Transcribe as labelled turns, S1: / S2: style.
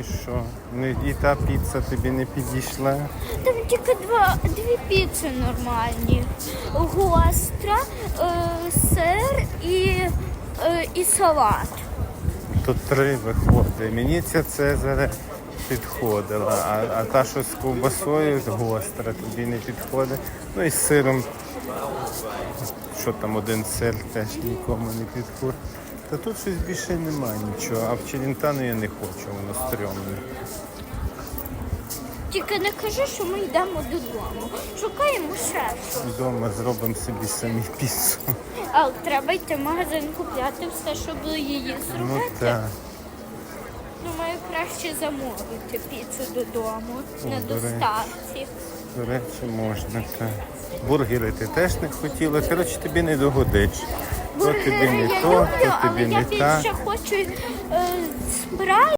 S1: І що? Не- І та піца тобі не підійшла.
S2: Там тільки два, дві піци нормальні. Гостра, е, сир і, е, і салат.
S1: Тут три виходить. Мені ця Цезаря підходила, а, а та, що з ковбасою гостра, тобі не підходить. Ну і з сиром, що там один сир теж нікому не підходить. Та тут щось більше немає нічого, а в Челентану я не хочу, воно стрьомне.
S2: Тільки не кажи, що ми йдемо додому. Шукаємо ще щось.
S1: Вдома зробимо собі самі піцу.
S2: Але треба йти в магазин купляти все, щоб її
S1: Ну
S2: зробити.
S1: так.
S2: Думаю, краще замовити піцу додому на
S1: до речі.
S2: доставці.
S1: До речі, можна так. Бургери ти теж не хотіла. Коротше, тобі не догодиш. То тобі не
S2: Я
S1: то,
S2: люблю,
S1: то
S2: але
S1: не
S2: я
S1: так.
S2: більше хочу е, спрайт